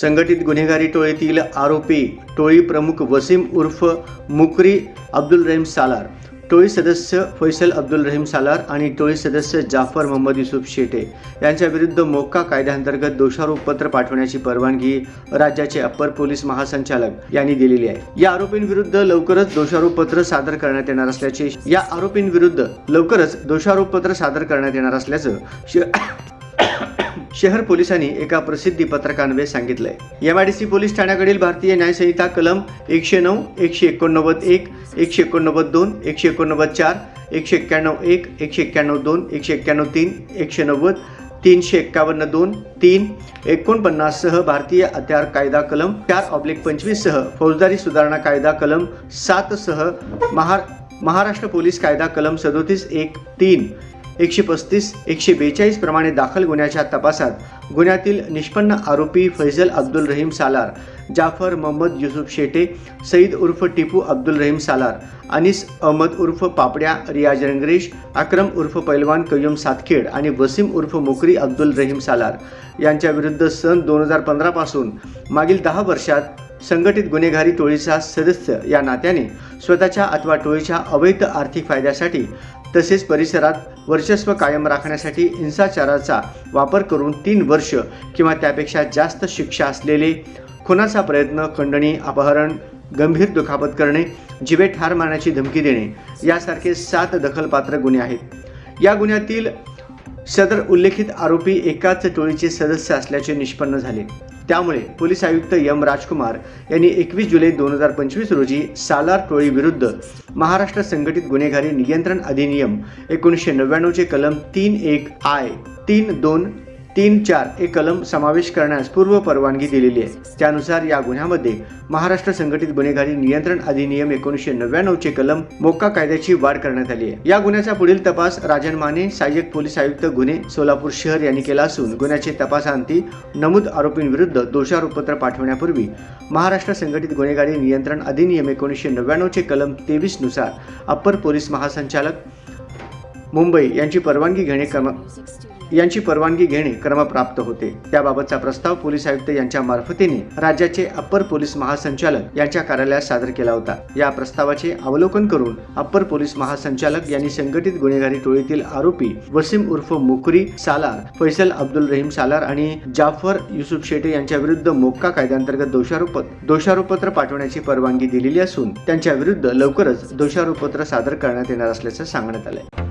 संघटित गुन्हेगारी टोळीतील आरोपी टोळी प्रमुख वसीम उर्फ मुकरी अब्दुल रहीम सालार टोळी सदस्य फैसल अब्दुल रहीम सालार आणि टोळी सदस्य जाफर मोहम्मद युसुफ शेटे यांच्या विरुद्ध मोक्का कायद्याअंतर्गत दोषारोपपत्र पाठवण्याची परवानगी राज्याचे अप्पर पोलीस महासंचालक यांनी दिलेली आहे. या आरोपींविरुद्ध लवकरच दोषारोपपत्र सादर करण्यात येणार असल्याचे या आरोपींविरुद्ध लवकरच दोषारोपपत्र सादर करण्यात येणार असल्याचं शहर पोलिसांनी एका प्रसिद्धी पत्रकान्वये सांगितलंय. एमआयडीसी पोलीस ठाण्याकडील भारतीय न्यायसंहिता कलम एकशे नऊ एकशे एकोणनव्वद एक एकशे एकोणनव्वद दोन एकशे एकोणनव्वद चार एकशे एक्क्याण्णव एक एकशे एक्क्याण्णव दोन एकशे एक्क्याण्णव तीन एकशे नव्वद तीनशे एक्कावन्न दोन तीन एकोणपन्नाससह भारतीय हत्यार कायदा कलम चार ऑब्लिक पंचवीससह फौजदारी सुधारणा कायदा कलम सातसह महार महाराष्ट्र पोलीस कायदा कलम सदोतीस एक तीन एकशे पस्तीस एकशे बेचाळीस प्रमाणे दाखल गुन्ह्याच्या तपासात गुन्ह्यातील निष्पन्न आरोपी फैजल अब्दुल रहीम सालार जाफर मोहम्मद युसुफ शेटे सईद उर्फ टिपू अब्दुल रहीम सालार अनिस अहमद उर्फ पापड्या रियाज रंगरेश अक्रम उर्फ पैलवान कय्युम सातखेड आणि वसीम उर्फ मोकरी अब्दुल रहीम सालार यांच्या विरुद्ध सन दोन हजार पंधरापासून मागील दहा वर्षात संघटित गुन्हेगारी टोळीचा सदस्य या नात्याने स्वतःच्या अथवा टोळीच्या अवैध आर्थिक फायद्यासाठी तसेच परिसरात वर्चस्व कायम राखण्यासाठी हिंसाचाराचा वापर करून तीन वर्ष किंवा त्यापेक्षा जास्त शिक्षा असलेले खुनाचा प्रयत्न खंडणी अपहरण गंभीर दुखापत करणे जिवे ठार मारण्याची धमकी देणे यासारखे सात दखलपात्र गुन्हे आहेत. या गुन्ह्यातील सदर उल्लेखित आरोपी एकाच टोळीचे सदस्य असल्याचे निष्पन्न झाले. त्यामुळे पोलीस आयुक्त एम राजकुमार यांनी एकवीस जुलै दोन हजार पंचवीस रोजी सालार टोळीविरुद्ध महाराष्ट्र संघटित गुन्हेगारी नियंत्रण अधिनियम एकोणीसशे नव्याण्णवचे कलम तीन एक आय तीन दोन तीन चार हे कलम समावेश करण्यास पूर्व परवानगी दिलेली आहे. त्यानुसार या गुन्ह्यामध्ये महाराष्ट्र संघटित गुन्हेगारी नियंत्रण अधिनियम एकोणीसशे नव्याण्णवचे कलम मोक्का कायद्याची वाढ करण्यात आली आहे. या गुन्ह्याचा पुढील तपास राजन माने सहाय्यक पोलीस आयुक्त गुन्हे सोलापूर शहर यांनी केला असून गुन्ह्याचे तपासांती नमूद आरोपींविरुद्ध दोषारोपपत्र पाठवण्यापूर्वी महाराष्ट्र संघटित गुन्हेगारी नियंत्रण अधिनियम एकोणीसशे नव्याण्णवचे कलम तेवीसनुसार अप्पर पोलीस महासंचालक मुंबई यांची परवानगी घेणे क्रम यांची परवानगी घेणे क्रमप्राप्त होते. त्याबाबतचा प्रस्ताव पोलीस आयुक्त यांच्या मार्फतीने राज्याचे अप्पर पोलीस महासंचालक यांच्या कार्यालयात सादर केला होता. या प्रस्तावाचे अवलोकन करून अप्पर पोलीस महासंचालक यांनी संघटित गुन्हेगारी टोळीतील आरोपी वसीम उर्फ मुकरी सालार फैसल अब्दुल रहीम सालार आणि जाफर युसुफ शेटे यांच्या विरुद्ध मोक्का कायद्यांतर्गत दोषारोप दोषारोपपत्र पाठवण्याची परवानगी दिलेली असून त्यांच्या विरुद्ध लवकरच दोषारोपपत्र सादर करण्यात येणार असल्याचं सांगण्यात आलंय.